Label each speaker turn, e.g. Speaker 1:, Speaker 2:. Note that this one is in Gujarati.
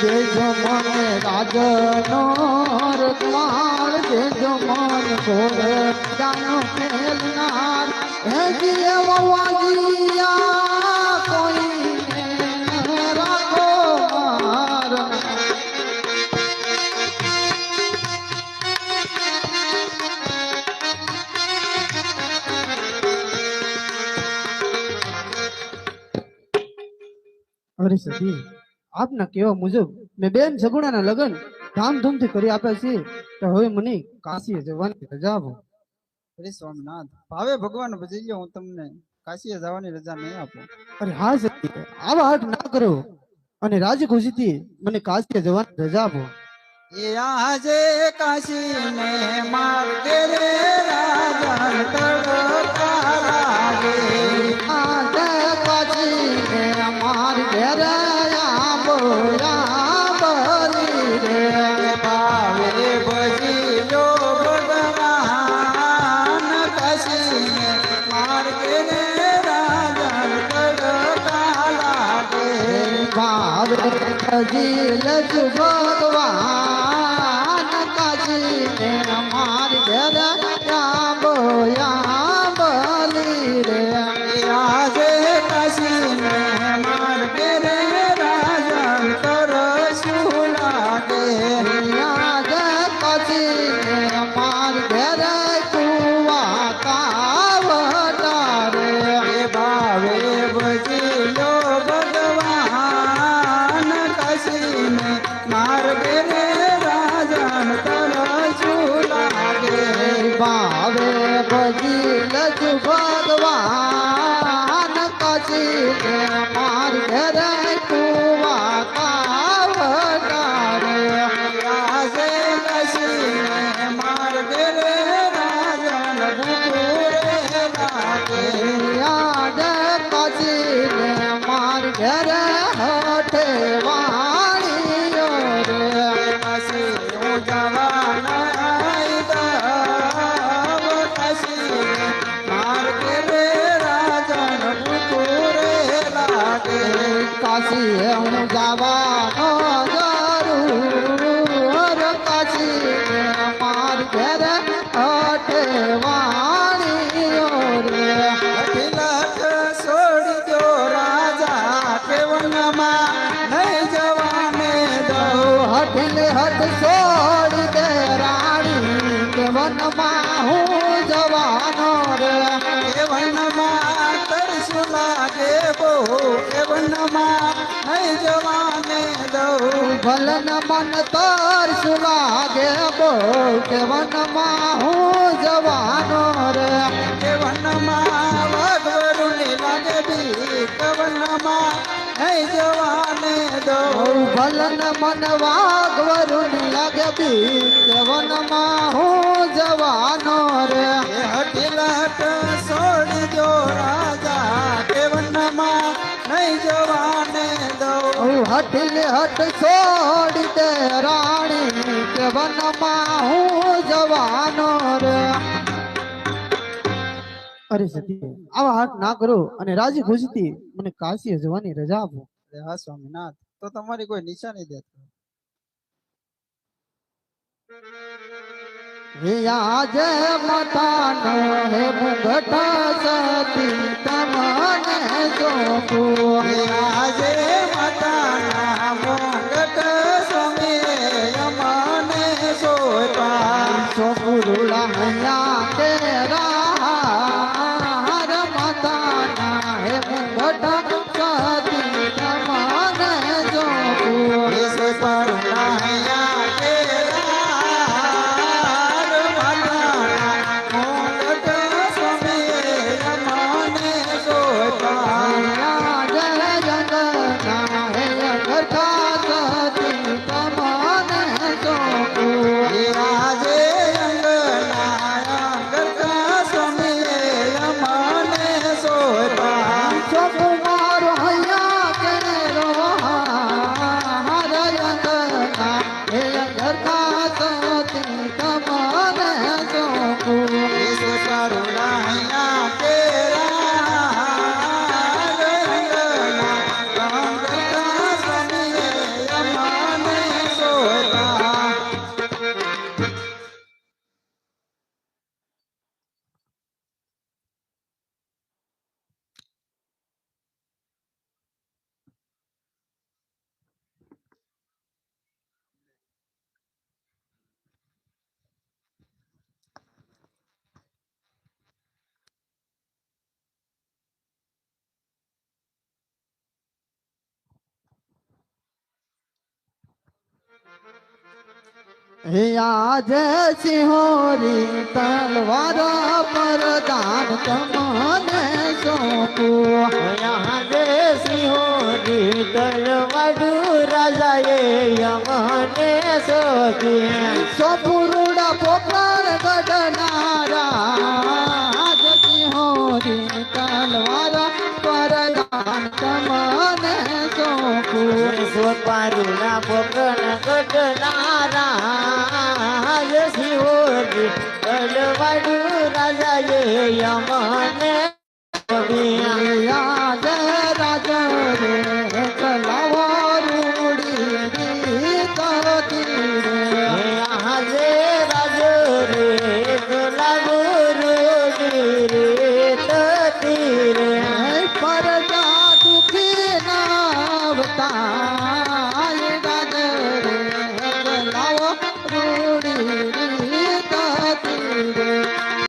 Speaker 1: દેજો મને રાજનો રતવાળ દેજો મન ઘોર જાનો ફેલનાર હે જીએ વાગિયા કોઈ રાખો આપના કહેવા મુજબ મેં બેન સગુણાના લગ્ન ધામધૂમથી કરી આપ્યા છે તો હવે મને કાશીએ જવાની રજા આપો.
Speaker 2: અરે સ્વામિનાથ ભાવે ભગવાન ભજી લ્યો હું તમને કાશીએ જવાની રજા નહીં આપું.
Speaker 1: અરે હા સતી આવા હાથ ના કરો અને રાજી ખુશીથી મને કાશીએ જવાની રજા આપો.
Speaker 2: એ આજે કાશી ને માર્ગે રે રાજા તડકા લાગે
Speaker 1: આ
Speaker 2: ભજી
Speaker 1: લજ ભગવાન કાજી અમાર ઘેર આવો લજ ભગવાન કાશીને
Speaker 2: દઉં
Speaker 1: હદ છોડી દે રાણી, કે વનમાં હું જવાનો રે.
Speaker 2: વનમાં તરસું લાગે બહુ કેવનમાં નહીં જવાને દઉં.
Speaker 1: ભલન મન તરસુ લાગે બો કે વનમાં હું જવાનો રે.
Speaker 2: કેવનમાં વાઘવરુની લાગે બી કેવનમાં નહીં જવાને દઉં
Speaker 1: ભલન મન વાગવરુણ લાગે બી વનમાં હું જવાનો રે.
Speaker 2: હઠીલાટ છોડી દો રાજા કેવનમાં નહીં જવાને દો.
Speaker 1: હઠલે હટ છોડી દે રાણી કે વનમાં હું જવાનો રે. અરે સતી આવા હાથ ના કરો અને રાજી ખુશીથી મને કાશી જવાની રજા આપો.
Speaker 2: હા સ્વામિનાથ. તો તમારી કોઈ નિશાની દેતો
Speaker 1: આજે મતાનો હે મુગટ સતી તમને
Speaker 2: આજે
Speaker 1: This Krishna Karuna. હે
Speaker 2: આજે
Speaker 1: સિંહોરી તલવાર પરદાન તમને સોંપું.
Speaker 3: આજે સિંહોરી તલવાર રાજાએ યમને સોંપી.
Speaker 1: સોપુરુડા પોપર ગઢનારા. સિંહોરી તલવાર પરદાન તમને સોંપું.
Speaker 3: I'm